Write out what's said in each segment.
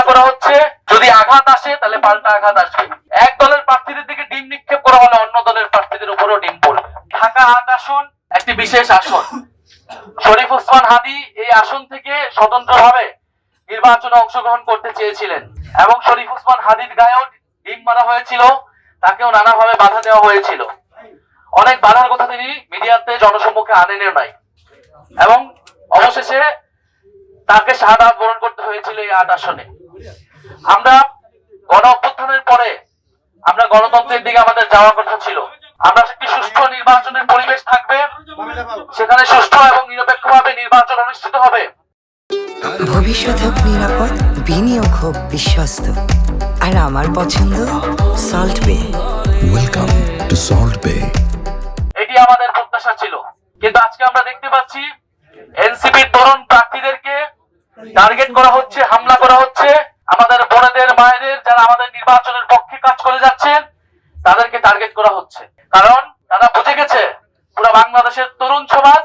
হামলা করা হচ্ছে, যদি আঘাত আসে, তাহলে পাল্টা আঘাত আসবে। এক দলের প্রার্থীদের দিকে ডিম নিক্ষেপ করা হলে অন্য দলের প্রার্থীদের উপরও ডিম পড়বে। ঢাকা আট আসন, একটি বিশেষ আসন। শরীফ ওসমান হাদি এই আসন থেকে স্বতন্ত্রভাবে নির্বাচনে অংশগ্রহণ করতে চেয়েছিলেন এবং শরীফ ওসমান হাদির গায়েও ডিম মারা হয়েছিল, তাকেও নানাভাবে বাধা দেওয়া হয়েছিল। অনেক বাধার কথা তিনি মিডিয়াতে জনসম্মুখে আনেনও নাই। এবং অবশেষে তাকে শাহাদাত বরণ করতে হয়েছিল এই আট আসনে। আমরা গণ অভ্যুত্থানের পরে আমরা গণতন্ত্রের দিকে আমাদের যাওয়ার কথা ছিল। আমরা একটি সুষ্ঠু নির্বাচনের পরিবেশ থাকবে। সেখানে সুষ্ঠু এবং নিরপেক্ষভাবে নির্বাচন অনুষ্ঠিত হবে। ভবিষ্যৎ হোক নিরাপদ বিনিয়োগ হোক বিশ্বস্ত। আর আমার পছন্দ সল্ট বে Welcome to Salt Bay. এটি আমাদের প্রত্যাশা ছিল। কিন্তু আজকে আমরা দেখতে পাচ্ছি এনসিপির তরুণ প্রার্থীদেরকে টার্গেট করা হচ্ছে হামলা করা মায়েদের যারা আমাদের নির্বাচনের পক্ষে কাজ করে যাচ্ছেন, তাদেরকে টার্গেট করা হচ্ছে। কারণ তারা বুঝে গেছে, পুরো বাংলাদেশের তরুণ সমাজ,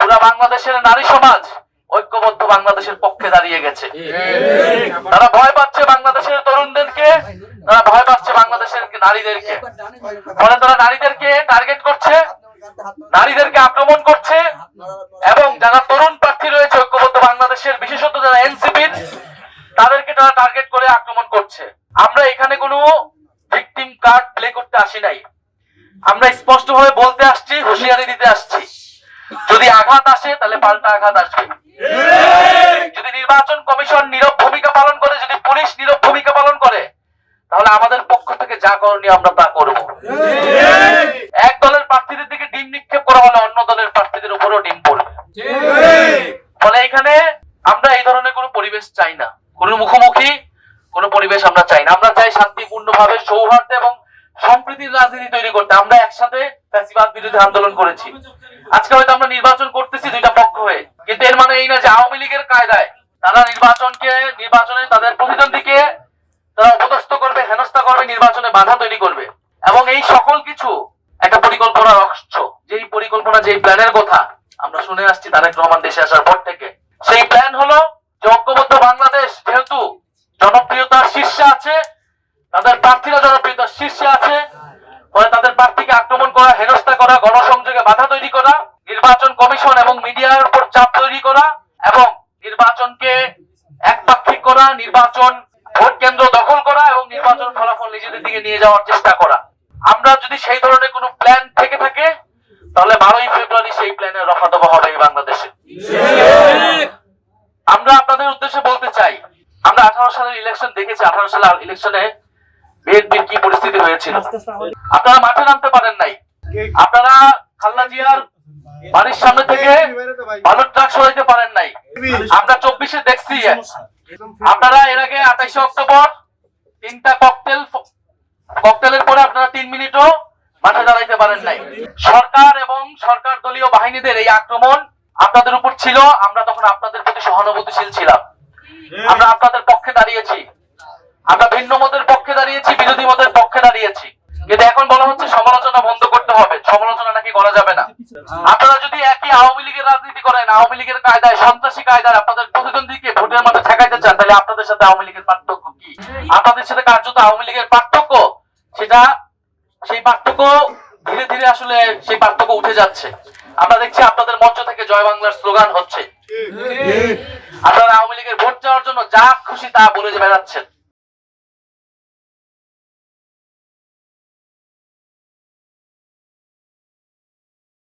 পুরো বাংলাদেশের নারী সমাজ ঐক্যবদ্ধ বাংলাদেশের পক্ষে দাঁড়িয়ে গেছে। তারা ভয় পাচ্ছে বাংলাদেশের তরুণদেরকে, তারা ভয় পাচ্ছে বাংলাদেশের নারীদেরকে। ফলে তারা নারীদেরকে টার্গেট করছে, নারীদেরকে আক্রমণ করছে, এবং যারা তরুণ প্রার্থী রয়েছে ঐক্যবদ্ধ বাংলাদেশের, বিশেষত যারা এনসিপির তারা টার্গেট করে আক্রমণ করছে। আমরা এখানে কোনো ভিকটিম কার্ড প্লে করতে আসি নাই। আমরা স্পষ্ট ভাবে বলতে আসছি হুঁশিয়ারি দিতে আসছি। যদি আঘাত আসে তাহলে পাল্টা আঘাত আসবে। যদি নির্বাচন কমিশন নীরব ভূমিকা পালন করে যদি পুলিশ নীরব ভূমিকা পালন করে তাহলে আমাদের পক্ষ থেকে যা করণীয় আমরা তা করব। এক দলের প্রার্থীদের দিকে ডিম নিক্ষেপ করা হলে অন্য দলের প্রার্থীদের উপরও ডিম পড়বে। ফলে এখানে আমরা এই ধরনের কোনো পরিবেশ চাই না। কোনো মুখোমুখি, কোনো পরিবেশ আমরা চাই না। আমরা চাই শান্তিপূর্ণভাবে, সৌহার্দ্য এবং সম্প্রীতির রাজনীতি তৈরি করতে। আমরা একসাথে ফ্যাসিবাদ বিরোধী আন্দোলন করেছি। আজকে হয়তো আমরা নির্বাচন করতেছি দুইটা পক্ষ হয়ে। কিন্তু এর মানে এই না যে আওয়ামী লীগের কায়দায় তারা নির্বাচনকে, নির্বাচনে তাদের প্রতিদ্বন্দ্বীকে তারা অপদস্থ করবে, হেনস্থা করবে, নির্বাচনে বাধা তৈরি করবে। এবং এই সকল কিছু একটা পরিকল্পনার অংশ যেই পরিকল্পনা, যেই প্ল্যানের কথা আমরা শুনে আসছি তারেক রহমান দেশে আসার পর থেকে। সেই প্ল্যান হলো যে ঐক্যবদ্ধ বাংলাদেশ যেহেতু জনপ্রিয়তার শীর্ষে আছে, তাদের প্রার্থীরা জনপ্রিয়তার শীর্ষে আছে, ফলে তাদের প্রার্থীকে আক্রমণ করা, হেনস্থা করা, গণসংযোগে বাধা তৈরি করা, নির্বাচন কমিশন এবং মিডিয়ার উপর চাপ তৈরি করা এবং নির্বাচনকে একপাক্ষিক করা, নির্বাচন ভোট কেন্দ্র দখল করা এবং নির্বাচন ফলাফল নিজেদের দিকে নিয়ে যাওয়ার চেষ্টা করা। আমরা যদি সেই ধরনের কোনো প্ল্যান থেকে থাকে, তাহলে বারোই ফেব্রুয়ারি সেই প্ল্যানের রফা দফা হবে বাংলাদেশে আমরা আপনাদের উদ্দেশ্যে বলতে চাই আমরা আঠারো সালের ইলেকশন দেখেছি আঠারো সালের ইলেকশনে বিএনপির কি পরিস্থিতি হয়েছিল। আপনারা মাঠে নামতে পারেন নাই। আপনারা জিয়ার বাড়ির সামনে থেকে বালুর ট্রাক সরাইতে পারেন নাই। আমরা চব্বিশে দেখছি। আপনারা এর আগে আঠাইশে অক্টোবর তিনটা ককটেল ককটেলের পরে আপনারা তিন মিনিটও মাঠে দাঁড়াইতে পারেন নাই। সরকার এবং সরকার দলীয় বাহিনীদের এই আক্রমণ আপনাদের উপর ছিল। আমরা তখন আপনাদের প্রতি সহানুভূতিশীল ছিলাম। আমরা আপনাদের পক্ষে দাঁড়িয়েছি। আমরা ভিন্ন মতের পক্ষে দাঁড়িয়েছি বিরোধী মতের পক্ষে দাঁড়িয়েছি। কিন্তু এখন বলা হচ্ছে সমালোচনা বন্ধ করতে হবে। সমালোচনা নাকি করা যাবে না। আপনারা যদি একই আওয়ামী লীগের রাজনীতি করেন আওয়ামী লীগের কায়দায় সন্ত্রাসী কায়দায় আপনাদের প্রতিদ্বন্দ্বীকে ভোটের মাঠে ঠেকাইতে চান তাহলে আপনাদের সাথে আওয়ামী লীগের পার্থক্য কি? আপনাদের সাথে কার্যত আওয়ামী লীগের পার্থক্য সেটা সেই পার্থক্য ধীরে ধীরে আসলে সেই পার্থক্য উঠে যাচ্ছে। আমরা দেখছি আপনাদের মঞ্চ থেকে জয় বাংলার স্লোগান হচ্ছে। আপনারা আওয়ামী লীগের ভোট চাওয়ার জন্য যা খুশি তা বলে বেড়াচ্ছেন।